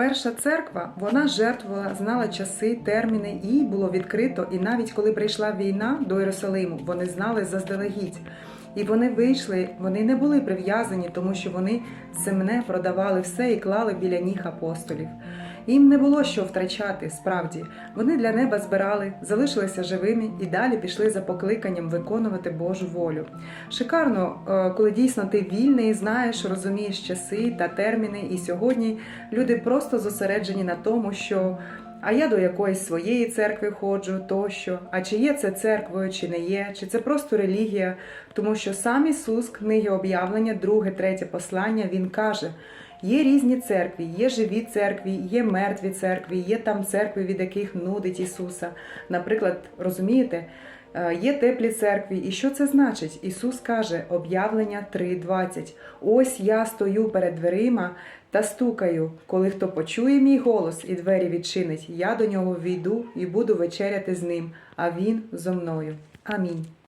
Перша церква вона жертвувала, знала часи, терміни, їй було відкрито. І навіть коли прийшла війна до Єрусалиму, вони знали заздалегідь. І вони вийшли, вони не були прив'язані, тому що вони земне продавали все і клали біля ніг апостолів. Їм не було що втрачати справді. Вони для неба збирали, залишилися живими і далі пішли за покликанням виконувати Божу волю. Шикарно, е, коли дійсно ти вільний, знаєш, розумієш часи та терміни. І сьогодні люди просто зосереджені на тому, що а я до якоїсь своєї церкви ходжу, тощо. А чи є це церквою, чи не є, чи це просто релігія? Тому що сам Ісус, книги об'явлення, друге, третє послання, Він каже. Є різні церкві, є живі церкві, є мертві церкві, є там церкви, від яких нудить Ісуса. Наприклад, розумієте, е, є теплі церкві. І що це значить? Ісус каже, об'явлення 3.20. Ось я стою перед дверима та стукаю. Коли хто почує мій голос і двері відчинить, я до нього війду і буду вечеряти з ним, а він зо мною. Амінь.